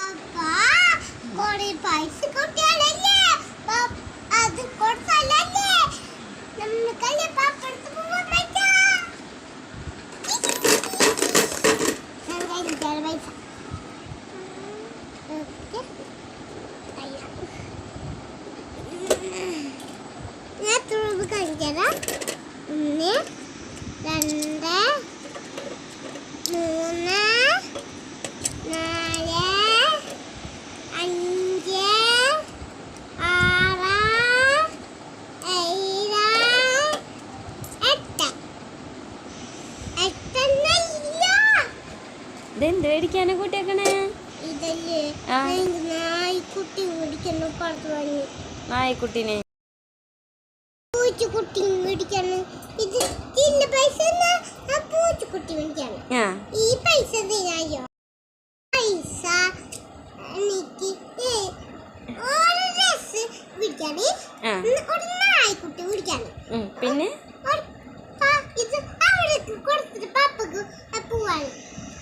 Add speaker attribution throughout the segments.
Speaker 1: पापा कोड़ी बाइसिकल चलाइए बाप आज कोड़ चलाइए
Speaker 2: ഇതെന്ത് മേടിക്കാനാ കൂട്ടിയേക്കണേ?
Speaker 1: ഇതല്ലേ.
Speaker 2: ആ.
Speaker 1: നായ്ക്കുട്ടി പിടിക്കുന്നു പുറത്ത് പൂച്ചക്കുട്ടി ഇത് ഇതിന്റെ പൈസ പൂച്ചക്കുട്ടി ഈ പൈസ തരായോ? പൈസ എനിക്ക് ഏ, ഒരു ഡ്രസ് പിടിക്കാണ്
Speaker 2: ആ.
Speaker 1: ഒരു നായ്ക്കുട്ടി പിടിക്കാണ്
Speaker 2: പിന്നെ?
Speaker 1: ഒരു പ- ഇത് അവൾക്ക് കൊടുത്തിട്ട് പപ്പക്ക് പോവാണ്
Speaker 2: പപ്പ
Speaker 1: ഞാൻ
Speaker 2: എടുത്തു.
Speaker 1: അത് എടുത്തട്ടാ. എത്ര നോക്കട്ടെ ഒന്ന്
Speaker 2: ഉം.
Speaker 1: ഒന്ന് രണ്ട് മൂന്ന് നാല് അഞ്ച് ആറ്
Speaker 2: ആ
Speaker 1: ഒന്ന് രണ്ട് രണ്ടെണ്ണം
Speaker 2: ഉം.
Speaker 1: ഇത് സത്യമാണ് പിന്നെ ഇത് ഏ പൂച്ചക്കുട്ടി വിളിക്കാണ്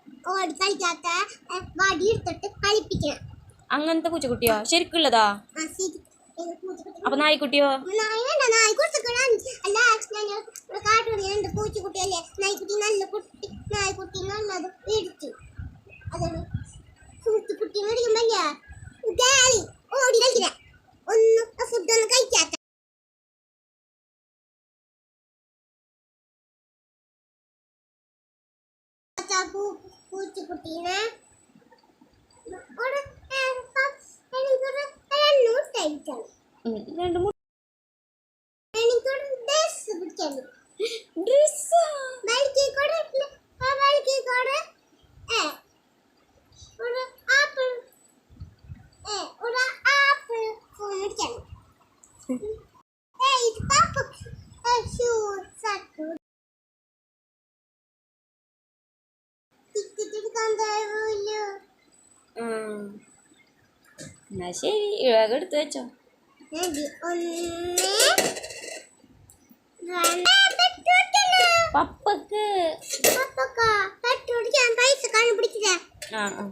Speaker 1: കളിക്കാത്ത ഏ, വടി കളിപ്പിക്കണം.
Speaker 2: അങ്ങനത്തെ പൂച്ചക്കുട്ടിയോ ശരിക്കുള്ളതാ? അപ്പൊ നായ്ക്കുട്ടിയോ?
Speaker 1: പൂച്ചക്കുട്ടിയല്ലേ? നായ്ക്കുട്ടി നല്ല കുട്ടി. നായ്ക്കുട്ടി നല്ലത് മേടിച്ചു അതാണ്. പൂച്ചക്കുട്ടി മേടിക്കുമ്പല്ലേ? ഓടി കളിക്കില്ല ഒന്നും ഫുഡൊന്നും കഴിക്കാത്ത പൂ- പൂച്ചക്കുട്ടീനെ.
Speaker 2: രണ്ട് മു-
Speaker 1: എനിക്കൊരു
Speaker 2: എന്നാ ശരി ഇഴക എടുത്തു വെച്ചോ. പപ്പക്ക്.
Speaker 1: പപ്പക്ക പെട്ടുപിടിക്കാൻ പൈസ കണ്ടുപിടിക്കില്ല
Speaker 2: ആ ആ.